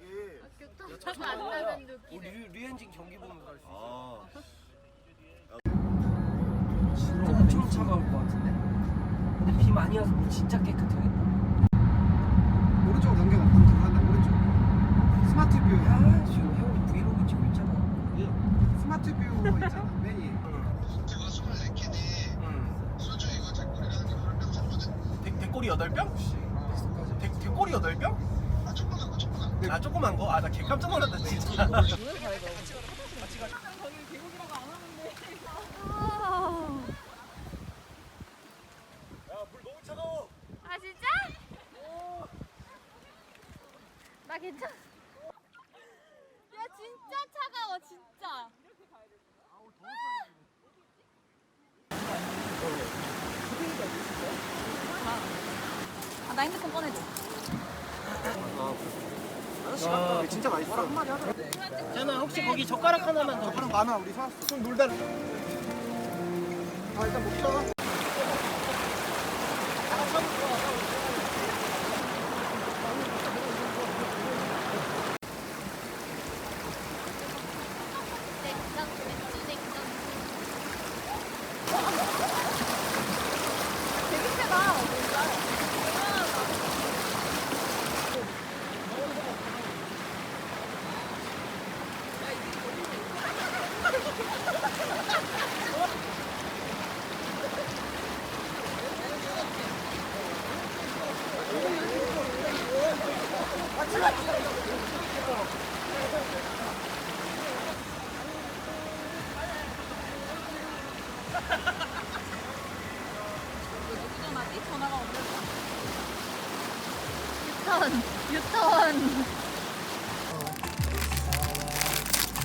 여기. 교통 안 나는 느낌. 우리 류- 류현진 경기 보면서 갈수 있어. 아. 진짜 엄청 차가울 것 같은데. 근데 비 많이 와서 물 진짜 깨끗하겠다. 오른쪽으로 넘겨가 그거 한다 오른쪽 스마트 뷰 아, 지금 형이 브이로그 찍고 있잖아. 스마트 뷰 있잖아 메뉴 제가 24캔이 응. 소주 이거 대꼬리를 한개 한병 샀거든? 대, 대꼬리 8병? 대, 대꼬리 8병? 아아 조그만 거? 아 나 개 깜짝 놀랐다 진짜. 야물 너무 차가워. 아 진짜? 나 괜찮아. 야 진짜 차가워 진짜. 아, 나 핸드폰 꺼내줘. 아 진짜 맛있어. 저는 혹시 거기 젓가락 하나만 더. 사람 많아 우리 사왔어 좀 놀다 아 일단 먹자 냉장, 맥주 냉장. 되게 세다. 유턴, 유턴.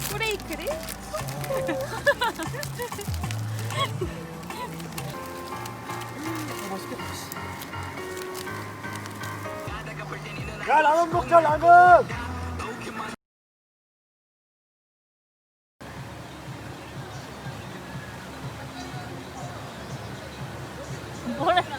프레이크를? 야 라면 먹자 라면. 뭐래?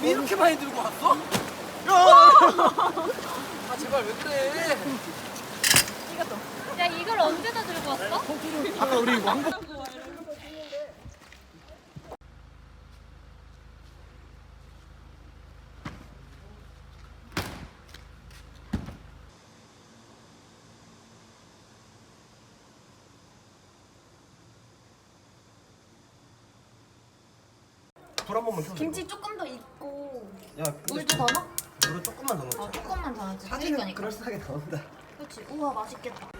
야, 우리 이렇게 많이 들고 왔어? 아, 제발 왜 그래? 야 이걸 언제나 들고 왔어? 아까 우리 왕복 불한 번만 켜줘. 김치 조금 더 익고 야 물도 더 넣어? 물을 조금만 더 넣자. 어 조금만 더 넣지. 사진은 그러니까. 그럴싸하게 나온다. 그렇지. 우와 맛있겠다.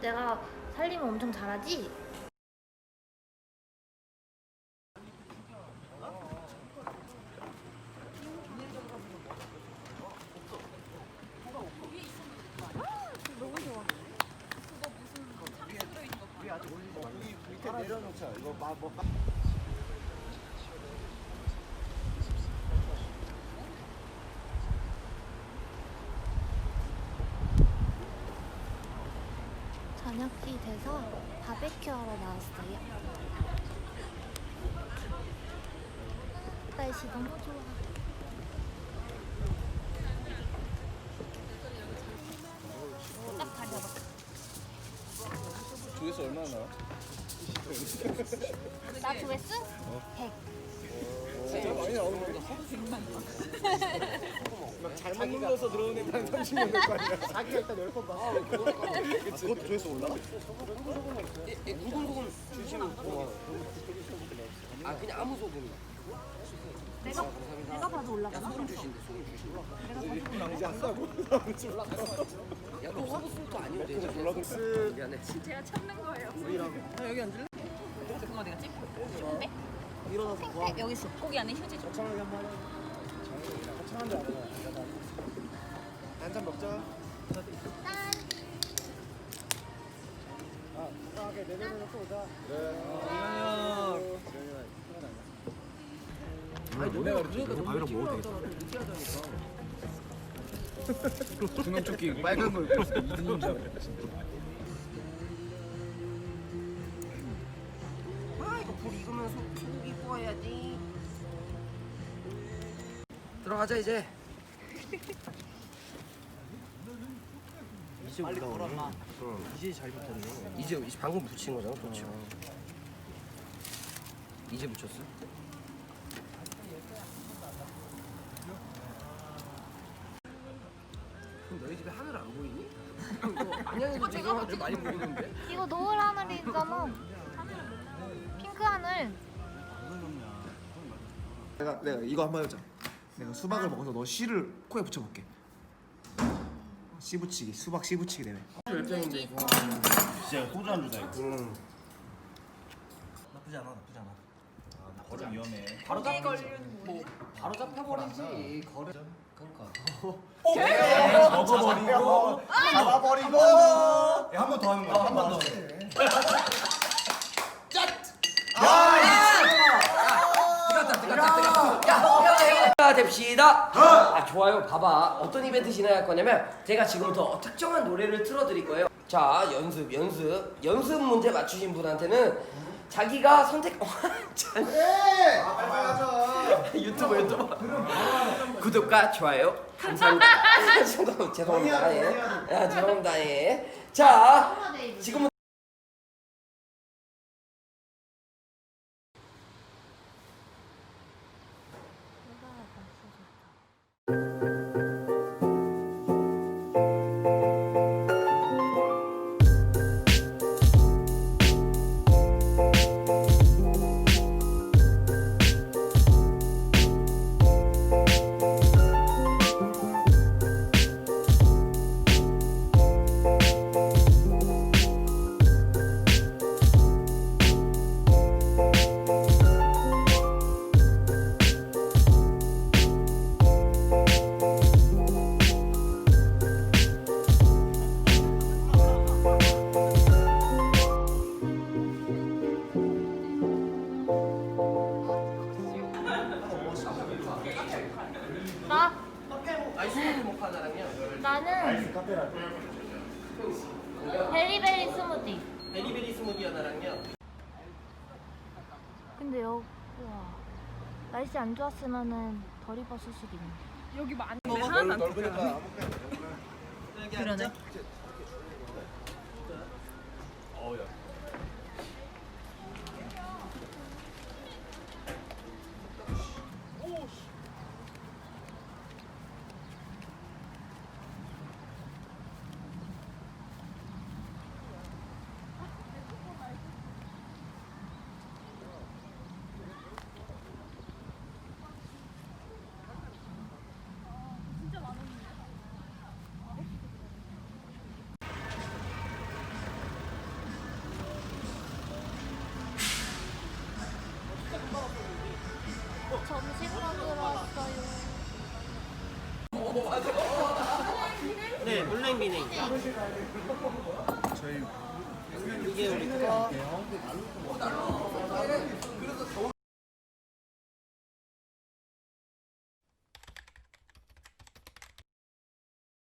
내가 살림을 엄청 잘하지? 밑에 내려놓자. 이거 막 뭐. 저녁이 돼서 바베큐 하러 나왔어요. 날씨 너무 좋아. 딱 가려봐. 조회수 얼마나 나와? 나 조회수? 100. 진짜 많이 나오는 거막 잘못 눌러서 들어오는 애들 한 30년 될거 아니야 자기가 일단 10번 봐 아, 그것도 조회수 올라? 구글구글 주시면. 아 그냥 아무 소금이. 내가 내가 봐도 올라가. 소금 주신대 소금 주신대. 이제 안 싸고 야너 아니면 되지. 올라갔어 미안해. 제가 찾는 거예요. 일어나서 뭐 여기 있어. 거기 안에 휴지 좀. 거창하게 한 번 하자 거창한 줄 알아 한잔 먹자. 아, 건강하게 내년에는 또 오자. 아니 노래가 그러니까 밥이랑 먹어도 되겠다. 중앙조끼 빨간 거 입고 있어. 줄 알아 불 익으면 소, 소고기 구워야지. 들어가자 이제. 이제 빨리 걸었나? 응. 이제 잘 붙었네 이제 이제 방금 붙인 거잖아, 그렇죠. 이제 붙였어? 그럼 너희 집에 하늘 안 보이니? 이거 안양에도 지금 하늘 많이 보이는데? 이거 노을 하늘이잖아. 하늘. 내가 내가 이거 한번 해보자 내가 수박을 먹어서 너 씨를 코에 붙여볼게 씨 붙이기 수박 씨 붙이기 대회 열정인데. 진짜 소주 안 주다 이거. 응. 나쁘지 않아, 나쁘지 않아. 아, 나 거리 위험해. 바로 잡 뭐, 바로 잡혀버리지. 거래. 그러니까. 먹어버리고. 잡아버리고 한 번 더 하는 거야. 한번 더. 뜨겁다, 뜨겁다, 뜨겁다. 야, 야, 야, 됩시다. 아, 좋아요. 봐봐. 어떤 이벤트 진행할 거냐면 제가 지금부터 특정한 노래를 틀어드릴 거예요. 자, 연습, 연습. 연습 문제 맞추신 분한테는 자기가 선택. 참. 유튜버, 유튜버. 구독과 좋아요. 감사합니다. 죄송- 죄송합니다. 예. 야, 죄송합니다. 예. 자, 지금부터. 나는 베리베리 스무디. 베리베리 스무디 하나랑요. 근데 여기 와 날씨 안 좋았으면은 덜 입었을 수도 있네. 넓으니까 그러네. 점심 네, 물냉비냉. 저희 이게 우리 거.